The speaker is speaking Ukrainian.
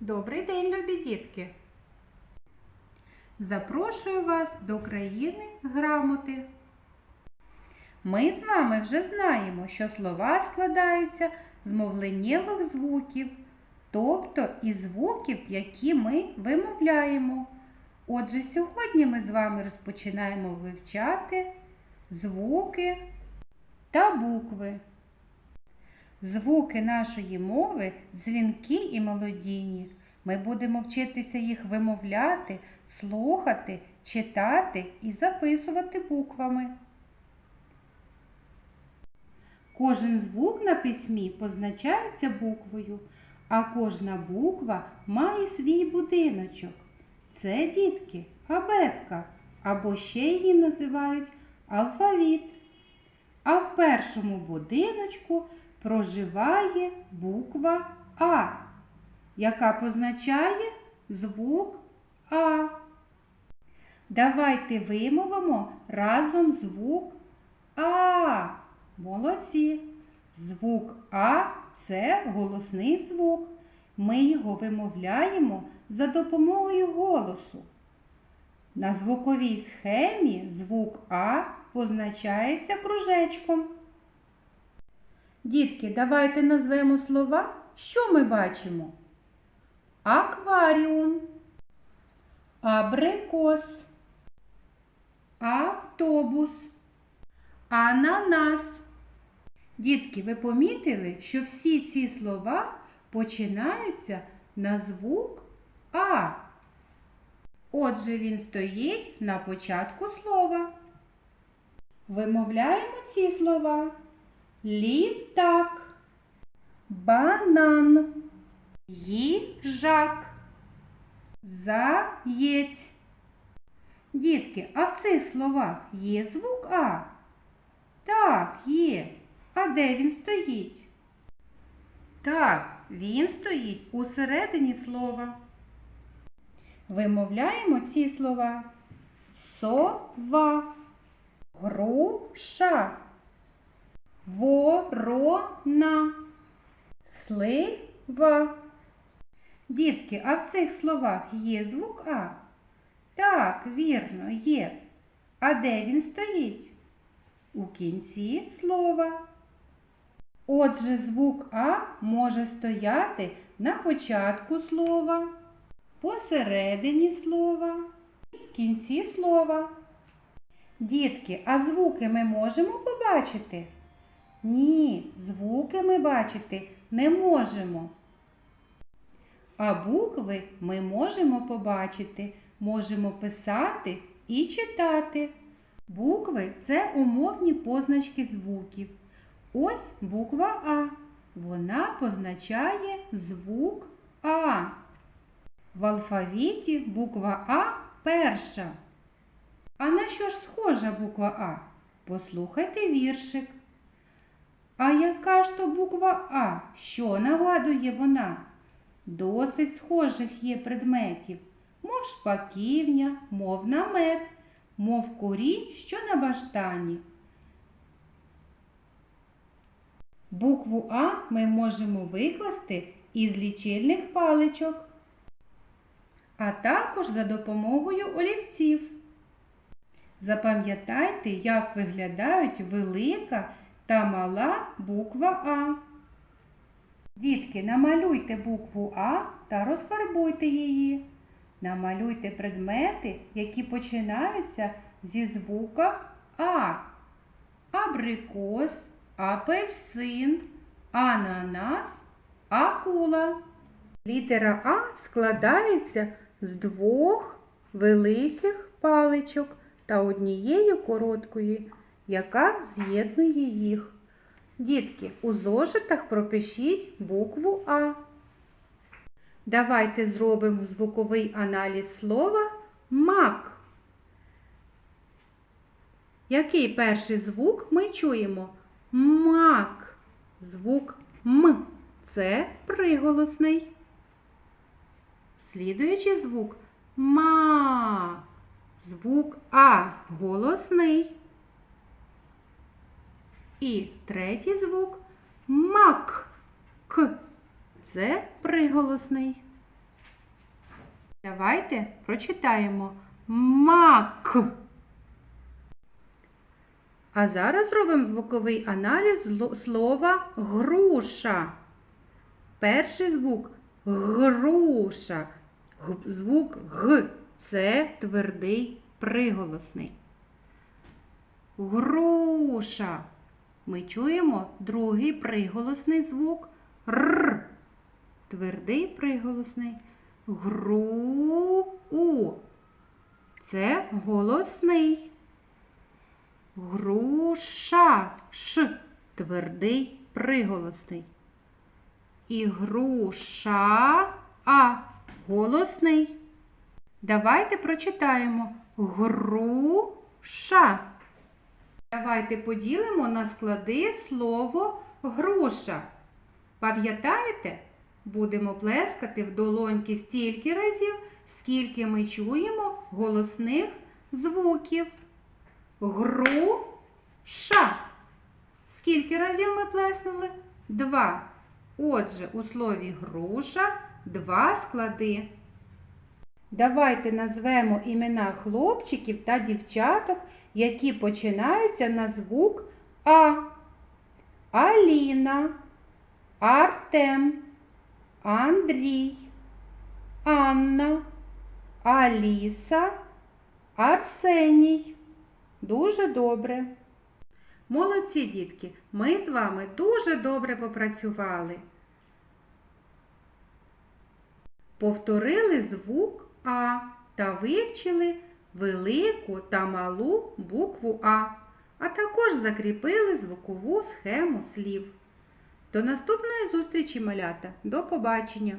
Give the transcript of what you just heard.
Добрий день, любі дітки! Запрошую вас до країни грамоти. Ми з вами вже знаємо, що слова складаються з мовленнєвих звуків, тобто із звуків, які ми вимовляємо. Отже, сьогодні ми з вами розпочинаємо вивчати звуки та букви. Звуки нашої мови дзвінкі і мелодійні. Ми будемо вчитися їх вимовляти, слухати, читати і записувати буквами. Кожен звук на письмі позначається буквою, а кожна буква має свій будиночок. Це дітки абетка, або ще її називають алфавіт. А в першому будиночку проживає буква А, яка позначає звук А. Давайте вимовимо разом звук А. Молодці. Звук А це голосний звук. Ми його вимовляємо за допомогою голосу. На звуковій схемі звук А позначається кружечком. Дітки, давайте назвемо слова, що ми бачимо? Акваріум, абрикос, автобус, ананас. Дітки, ви помітили, що всі ці слова починаються на звук А. Отже, він стоїть на початку слова. Вимовляємо ці слова. Літак, банан, їжак, заєць. Дітки, а в цих словах є звук А? Так, є. А де він стоїть? Так, він стоїть у середині слова. Вимовляємо ці слова. Сова, груша, ворона, слива. Дітки, а в цих словах є звук А? Так, вірно, є. А де він стоїть? У кінці слова. Отже, звук А може стояти на початку слова, посередині слова, в кінці слова. Дітки, а звуки ми можемо побачити? Ні, звуки ми бачити не можемо. А букви ми можемо побачити, можемо писати і читати. Букви це умовні позначки звуків. Ось буква А. Вона позначає звук А. В алфавіті буква А перша. А на що ж схожа буква А? Послухайте віршик. А яка ж то буква А? Що нагадує вона? Досить схожих є предметів, мов шпаківня, мов намет, мов курінь, що на баштані. Букву А ми можемо викласти із лічильних паличок, а також за допомогою олівців. Запам'ятайте, як виглядають велика та мала буква А. Дітки, намалюйте букву А та розфарбуйте її. Намалюйте предмети, які починаються зі звука А. Абрикос, апельсин, ананас, акула. Літера А складається з двох великих паличок та однієї короткої, яка з'єднує їх. Дітки, у зошитах пропишіть букву А. Давайте зробимо звуковий аналіз слова мак. Який перший звук ми чуємо? Мак. Звук М. Це приголосний. Слідуючий звук ма. Звук А голосний. І третій звук мак. К. Це приголосний. Давайте прочитаємо мак. А зараз зробимо звуковий аналіз слова груша. Перший звук груша. Звук Г це твердий приголосний. Груша. Ми чуємо другий приголосний звук Р. Твердий приголосний. Гру. Це голосний. Груша. Ш. Твердий приголосний. І груша А. Голосний. Давайте прочитаємо груша. Давайте поділимо на склади слово груша. Пам'ятаєте? Будемо плескати в долоньки стільки разів, скільки ми чуємо голосних звуків. Груша. Скільки разів ми плеснули? Два. Отже, у слові груша два склади. Давайте назвемо імена хлопчиків та дівчаток, які починаються на звук А. Аліна, Артем, Андрій, Анна, Аліса, Арсеній. Дуже добре. Молодці, дітки, ми з вами дуже добре попрацювали. Повторили звук А та вивчили велику та малу букву А, а також закріпили звукову схему слів. До наступної зустрічі, малята. До побачення!